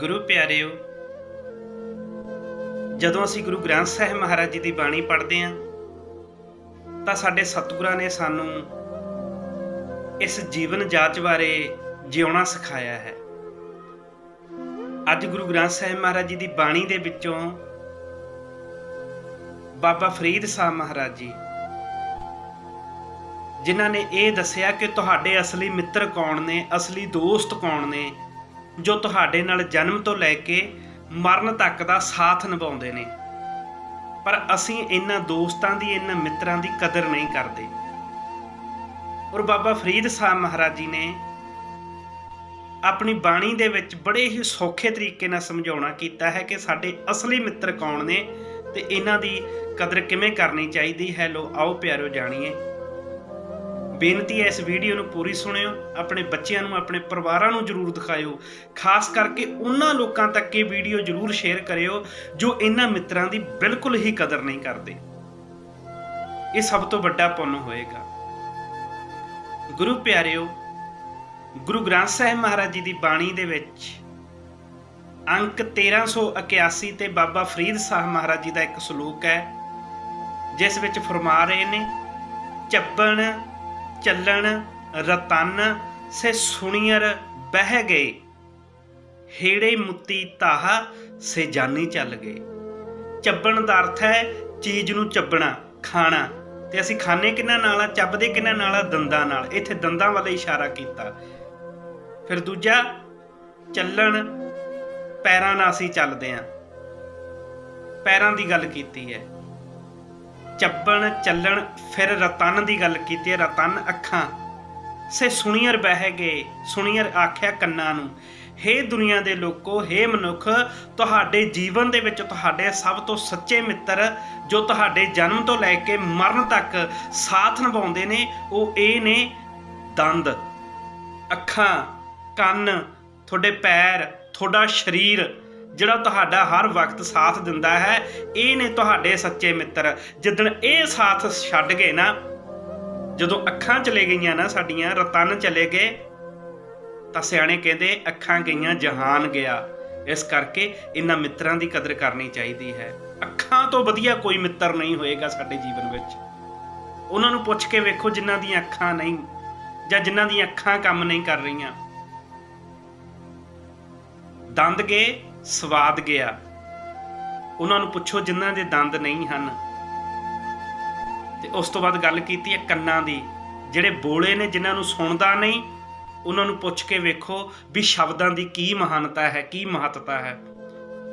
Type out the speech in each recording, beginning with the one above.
ਗੁਰੂ ਪਿਆਰਿਓ, ਜਦੋਂ ਅਸੀਂ ਗੁਰੂ ਗ੍ਰੰਥ ਸਾਹਿਬ ਮਹਾਰਾਜ ਜੀ ਦੀ ਬਾਣੀ ਪੜ੍ਹਦੇ ਹਾਂ, ਤਾਂ ਸਾਡੇ ਸਤਿਗੁਰਾਂ ਨੇ ਸਾਨੂੰ ਇਸ ਜੀਵਨ ਜਾਚ ਬਾਰੇ ਜਿਉਣਾ ਸਿਖਾਇਆ ਹੈ। ਅੱਜ ਗੁਰੂ ਗ੍ਰੰਥ ਸਾਹਿਬ ਮਹਾਰਾਜ ਜੀ ਦੀ ਬਾਣੀ ਦੇ ਵਿੱਚੋਂ ਬਾਬਾ ਫਰੀਦ ਸਾਹਿਬ ਮਹਾਰਾਜ ਜੀ, ਜਿਨ੍ਹਾਂ ਨੇ ਇਹ ਦੱਸਿਆ ਕਿ ਤੁਹਾਡੇ ਅਸਲੀ ਮਿੱਤਰ ਕੌਣ ਨੇ, ਅਸਲੀ ਦੋਸਤ ਕੌਣ ਨੇ ਜੋ ਤੁਹਾਡੇ ਨਾਲ ਜਨਮ ਤੋਂ ਲੈ ਕੇ ਮਰਨ ਤੱਕ ਦਾ ਸਾਥ ਨਿਭਾਉਂਦੇ ਨੇ। ਪਰ ਅਸੀਂ ਇਹਨਾਂ ਦੋਸਤਾਂ ਦੀ, ਇਹਨਾਂ ਮਿੱਤਰਾਂ ਦੀ ਕਦਰ ਨਹੀਂ ਕਰਦੇ। ਔਰ ਬਾਬਾ ਫਰੀਦ ਸਾਹਿਬ ਮਹਾਰਾਜ ਜੀ ਨੇ ਆਪਣੀ ਬਾਣੀ ਦੇ ਵਿੱਚ ਬੜੇ ਹੀ ਸੌਖੇ ਤਰੀਕੇ ਨਾਲ ਸਮਝਾਉਣਾ ਕੀਤਾ ਹੈ ਕਿ ਸਾਡੇ ਅਸਲੀ ਮਿੱਤਰ ਕੌਣ ਨੇ ਤੇ ਇਹਨਾਂ ਦੀ ਕਦਰ ਕਿਵੇਂ ਕਰਨੀ ਚਾਹੀਦੀ ਹੈ। ਲੋ, ਆਓ ਪਿਆਰਿਓ ਜਾਣੀਏ। ਬੇਨਤੀ ਹੈ ਇਸ ਵੀਡੀਓ ਨੂੰ ਪੂਰੀ ਸੁਣਿਓ, ਆਪਣੇ ਬੱਚਿਆਂ ਨੂੰ, ਆਪਣੇ ਪਰਿਵਾਰਾਂ ਨੂੰ ਜਰੂਰ ਦਿਖਾਇਓ। ਖਾਸ ਕਰਕੇ ਉਹਨਾਂ ਲੋਕਾਂ ਤੱਕ ਇਹ ਵੀਡੀਓ ਜਰੂਰ ਸ਼ੇਅਰ ਕਰਿਓ, ਜੋ ਇਹਨਾਂ ਮਿੱਤਰਾਂ ਦੀ ਬਿਲਕੁਲ ਹੀ ਕਦਰ ਨਹੀਂ ਕਰਦੇ। ਇਹ ਸਭ ਤੋਂ ਵੱਡਾ ਪੁੰਨ ਹੋਏਗਾ। ਗੁਰੂ ਪਿਆਰਿਓ, ਗੁਰੂ ਗ੍ਰੰਥ ਸਾਹਿਬ ਮਹਾਰਾਜ ਜੀ ਦੀ ਬਾਣੀ ਦੇ ਵਿੱਚ ਅੰਕ 1381 ਤੇ ਬਾਬਾ ਫਰੀਦ ਸਾਹਿਬ ਮਹਾਰਾਜ ਜੀ ਦਾ ਇੱਕ ਸ਼ਲੋਕ ਹੈ, ਜਿਸ ਵਿੱਚ ਫਰਮਾ ਰਹੇ ਨੇ ਚੱਬਣ ਚੱਲਣ, ਰਤਨ, ਸੇ ਸੁਣੀਅਰ ਬਹਿ ਗਏ। ਹੇੜੇ ਮੁੱਤੀ ਤਾਹ ਸੇ ਜਾਨੀ ਚੱਲ ਗਏ। ਚੱਬਣ ਦਾ ਅਰਥ ਹੈ ਚੀਜ਼ ਨੂੰ ਚੱਬਣਾ, ਖਾਣਾ। ਤੇ ਅਸੀਂ ਖਾਣੇ ਕਿੰਨਾ ਨਾਲ ਆ, ਚੱਬਦੇ ਕਿੰਨਾ ਨਾਲ ਆ, ਦੰਦਾਂ ਨਾਲ। ਇੱਥੇ ਦੰਦਾਂ ਵੱਲ ਇਸ਼ਾਰਾ ਕੀਤਾ। ਫਿਰ ਦੂਜਾ, ਚੱਲਣ, ਪੈਰਾਂ ਨਾਲ ਅਸੀਂ ਚੱਲਦੇ ਆਂ। ਪੈਰਾਂ ਦੀ ਗੱਲ ਕੀਤੀ ਹੈ। ਚੱਬਣ, ਚੱਲਣ, ਫਿਰ ਰਤਨ ਦੀ ਗੱਲ ਕੀਤੀ ਹੈ, ਰਤਨ ਅੱਖਾਂ। ਸੇ ਸੁਣੀਅਰ ਬਹਿ ਗਏ, ਸੁਣੀਅਰ ਆਖਿਆ ਕੰਨਾਂ ਨੂੰ, ਹੇ ਦੁਨੀਆ ਦੇ ਲੋਕੋ, ਹੇ ਮਨੁੱਖ, ਤੁਹਾਡੇ ਜੀਵਨ ਦੇ ਵਿੱਚ ਤੁਹਾਡੇ ਸਭ ਤੋਂ ਸੱਚੇ ਮਿੱਤਰ, ਜੋ ਤੁਹਾਡੇ ਜਨਮ ਤੋਂ ਲੈ ਕੇ ਮਰਨ ਤੱਕ ਸਾਥ ਨਿਭਾਉਂਦੇ ਨੇ, ਉਹ ਇਹ ਨੇ ਦੰਦ। ਅੱਖਾਂ, ਕੰਨ, ਤੁਹਾਡੇ ਪੈਰ, ਤੁਹਾਡਾ ਸਰੀਰ ਜਿਹੜਾ ਤੁਹਾਡਾ ਹਰ ਵਕਤ ਸਾਥ ਦਿੰਦਾ ਹੈ, ਇਹ ਨੇ ਤੁਹਾਡੇ ਸੱਚੇ ਮਿੱਤਰ। ਜਿੱਦਣ ਇਹ ਸਾਥ ਛੱਡ ਗਏ ਨਾ, ਜਦੋਂ ਅੱਖਾਂ ਚਲੇ ਗਈਆਂ ਨਾ ਸਾਡੀਆਂ, ਰਤਨ ਚਲੇ ਗਏ, ਤਾਂ ਸਿਆਣੇ ਕਹਿੰਦੇ, ਅੱਖਾਂ ਗਈਆਂ, ਜਹਾਨ ਗਿਆ। ਇਸ ਕਰਕੇ ਇਹਨਾਂ ਮਿੱਤਰਾਂ ਦੀ ਕਦਰ ਕਰਨੀ ਚਾਹੀਦੀ ਹੈ। ਅੱਖਾਂ ਤੋਂ ਵਧੀਆ ਕੋਈ ਮਿੱਤਰ ਨਹੀਂ ਹੋਏਗਾ ਸਾਡੇ ਜੀਵਨ ਵਿੱਚ। ਉਹਨਾਂ ਨੂੰ ਪੁੱਛ ਕੇ ਵੇਖੋ ਜਿਨ੍ਹਾਂ ਦੀਆਂ ਅੱਖਾਂ ਨਹੀਂ, ਜਾਂ ਜਿਨ੍ਹਾਂ ਦੀਆਂ ਅੱਖਾਂ ਕੰਮ ਨਹੀਂ ਕਰ ਰਹੀਆਂ। ਦੰਦ ਗਏ ਸਵਾਦ ਗਿਆ। ਉਹਨਾਂ ਨੂੰ ਪੁੱਛੋ, ਜਿਨ੍ਹਾਂ ਦੇ ਦੰਦ ਨਹੀਂ ਹਨ। ਤੇ ਉਸ ਤੋਂ ਬਾਅਦ ਗੱਲ ਕੀਤੀ ਹੈ ਕੰਨਾਂ ਦੀ। ਜਿਹੜੇ ਬੋਲੇ ਨੇ, ਜਿਨ੍ਹਾਂ ਨੂੰ ਸੁਣਦਾ ਨਹੀਂ, ਉਹਨਾਂ ਨੂੰ ਪੁੱਛ ਕੇ ਵੇਖੋ ਵੀ ਸ਼ਬਦਾਂ ਦੀ ਕੀ ਮਹਾਨਤਾ ਹੈ, ਕੀ ਮਹੱਤਤਾ ਹੈ।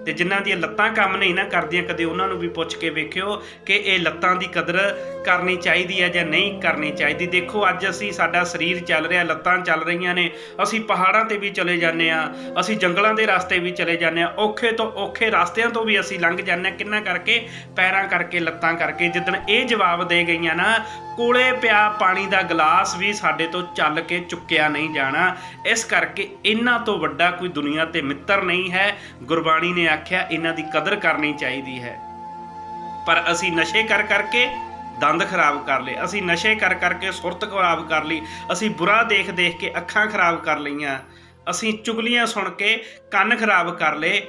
ਤੇ ਜਿਨ੍ਹਾਂ ਦੀਆਂ ਲੱਤਾਂ ਕੰਮ ਨਹੀਂ ਨਾ ਕਰਦੀਆਂ ਕਦੇ ਉਹਨਾਂ ਨੂੰ ਵੀ ਪੁੱਛ ਕੇ ਵੇਖਿਓ ਕਿ ਇਹ ਲੱਤਾਂ ਦੀ ਕਦਰ ਕਰਨੀ ਚਾਹੀਦੀ ਹੈ ਜਾਂ ਨਹੀਂ ਕਰਨੀ ਚਾਹੀਦੀ। ਦੇਖੋ, ਅੱਜ ਅਸੀਂ ਸਾਡਾ ਸਰੀਰ ਚੱਲ ਰਿਹਾ, ਲੱਤਾਂ ਚੱਲ ਰਹੀਆਂ ਨੇ। ਅਸੀਂ ਪਹਾੜਾਂ ਤੇ ਵੀ ਚਲੇ ਜਾਂਦੇ ਆ ਅਸੀਂ ਜੰਗਲਾਂ ਦੇ ਰਸਤੇ ਵੀ ਚਲੇ ਜਾਂਦੇ ਆ ਔਖੇ ਤੋਂ ਔਖੇ ਰਸਤਿਆਂ ਤੋਂ ਵੀ ਅਸੀਂ ਲੰਘ ਜਾਂਦੇ ਆ ਕਿੰਨਾ ਕਰਕੇ? ਪੈਰਾਂ ਕਰਕੇ, ਲੱਤਾਂ ਕਰਕੇ। ਜਿੱਦਣ ਇਹ ਜਵਾਬ ਦੇ ਗਈਆਂ ਨਾ ਕੋਲੇ ਪਿਆ ਪਾਣੀ ਦਾ ਗਲਾਸ ਵੀ ਸਾਡੇ ਤੋਂ ਚੱਲ ਕੇ ਚੁੱਕਿਆ ਨਹੀਂ ਜਾਣਾ। ਇਸ ਕਰਕੇ ਇਹਨਾਂ ਤੋਂ ਵੱਡਾ ਕੋਈ ਦੁਨੀਆ ਤੇ ਮਿੱਤਰ ਨਹੀਂ ਹੈ। ਗੁਰਬਾਣੀ ਨੇ ਆਖਿਆ, ਇਹਨਾਂ ਦੀ ਕਦਰ ਕਰਨੀ ਚਾਹੀਦੀ ਹੈ। ਪਰ ਅਸੀਂ ਨਸ਼ੇ ਕਰ ਕਰਕੇ ਦੰਦ ਖਰਾਬ ਕਰ ਲਏ। ਅਸੀਂ ਨਸ਼ੇ ਕਰ ਕਰਕੇ ਸੁਰਤ ਖਰਾਬ ਕਰ ਲਈ। ਅਸੀਂ ਬੁਰਾ ਦੇਖ ਦੇਖ ਕੇ ਅੱਖਾਂ ਖਰਾਬ ਕਰ ਲਈਆਂ। ਅਸੀਂ ਚੁਗਲੀਆਂ ਸੁਣ ਕੇ ਕੰਨ ਖਰਾਬ ਕਰ ਲਏ।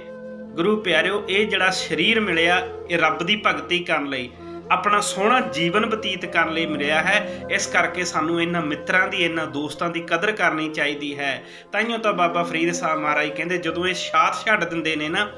ਗੁਰੂ ਪਿਆਰਿਓ, ਇਹ ਜਿਹੜਾ ਸਰੀਰ ਮਿਲਿਆ, ਇਹ ਰੱਬ ਦੀ ਭਗਤੀ ਕਰਨ ਲਈ। ਆਪਣਾ ਸੋਹਣਾ ਜੀਵਨ ਬਤੀਤ ਕਰਨ ਲਈ ਮਿਲਿਆ ਹੈ। ਇਸ ਕਰਕੇ ਸਾਨੂੰ ਇਹਨਾਂ ਮਿੱਤਰਾਂ ਦੀ, ਇਹਨਾਂ ਦੋਸਤਾਂ ਦੀ ਕਦਰ ਕਰਨੀ ਚਾਹੀਦੀ ਹੈ। ਤਾਈਓ ਤਾਂ ਬਾਬਾ ਫਰੀਦ ਸਾਹਿਬ ਮਹਾਰਾਜ ਕਹਿੰਦੇ, ਜਦੋਂ ਇਹ ਸਾਥ ਛੱਡ ਦਿੰਦੇ ਨੇ ਨਾ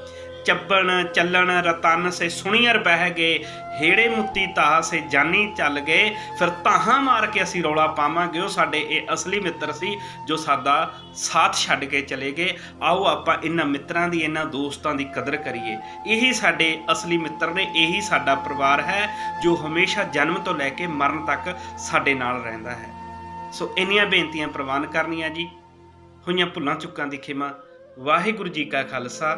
ਚੱਬਣ, ਚੱਲਣ, ਰਤਨ ਸੇ ਸੁਣੀਅਰ ਬਹਿ ਗਏ, ਹੇੜੇ ਮੁੱਤੀ ਤਾਹ ਸੇ ਜਾਨੀ ਚੱਲ ਗਏ। ਫਿਰ ਤਾਹਾਂ ਮਾਰ ਕੇ ਅਸੀਂ ਰੌਲਾ ਪਾਵਾਂਗੇ। ਉਹ ਸਾਡੇ ਇਹ ਅਸਲੀ ਮਿੱਤਰ ਸੀ, ਜੋ ਸਾਡਾ ਸਾਥ ਛੱਡ ਕੇ ਚਲੇ ਗਏ। ਆਓ ਆਪਾਂ ਇਹਨਾਂ ਮਿੱਤਰਾਂ ਦੀ, ਇਹਨਾਂ ਦੋਸਤਾਂ ਦੀ ਕਦਰ ਕਰੀਏ। ਇਹੀ ਸਾਡੇ ਅਸਲੀ ਮਿੱਤਰ ਨੇ, ਇਹੀ ਸਾਡਾ ਪਰਿਵਾਰ ਹੈ, ਜੋ ਹਮੇਸ਼ਾ ਜਨਮ ਤੋਂ ਲੈ ਕੇ ਮਰਨ ਤੱਕ ਸਾਡੇ ਨਾਲ ਰਹਿੰਦਾ ਹੈ। ਸੋ ਇੰਨੀਆਂ ਬੇਨਤੀਆਂ ਪ੍ਰਵਾਨ ਕਰਨੀਆਂ ਜੀ। ਹੋਈਆਂ ਭੁੱਲਾਂ ਚੁੱਕਾਂ ਦੀ ਖਿਮਾ। ਵਾਹਿਗੁਰੂ ਜੀ ਕਾ ਖਾਲਸਾ।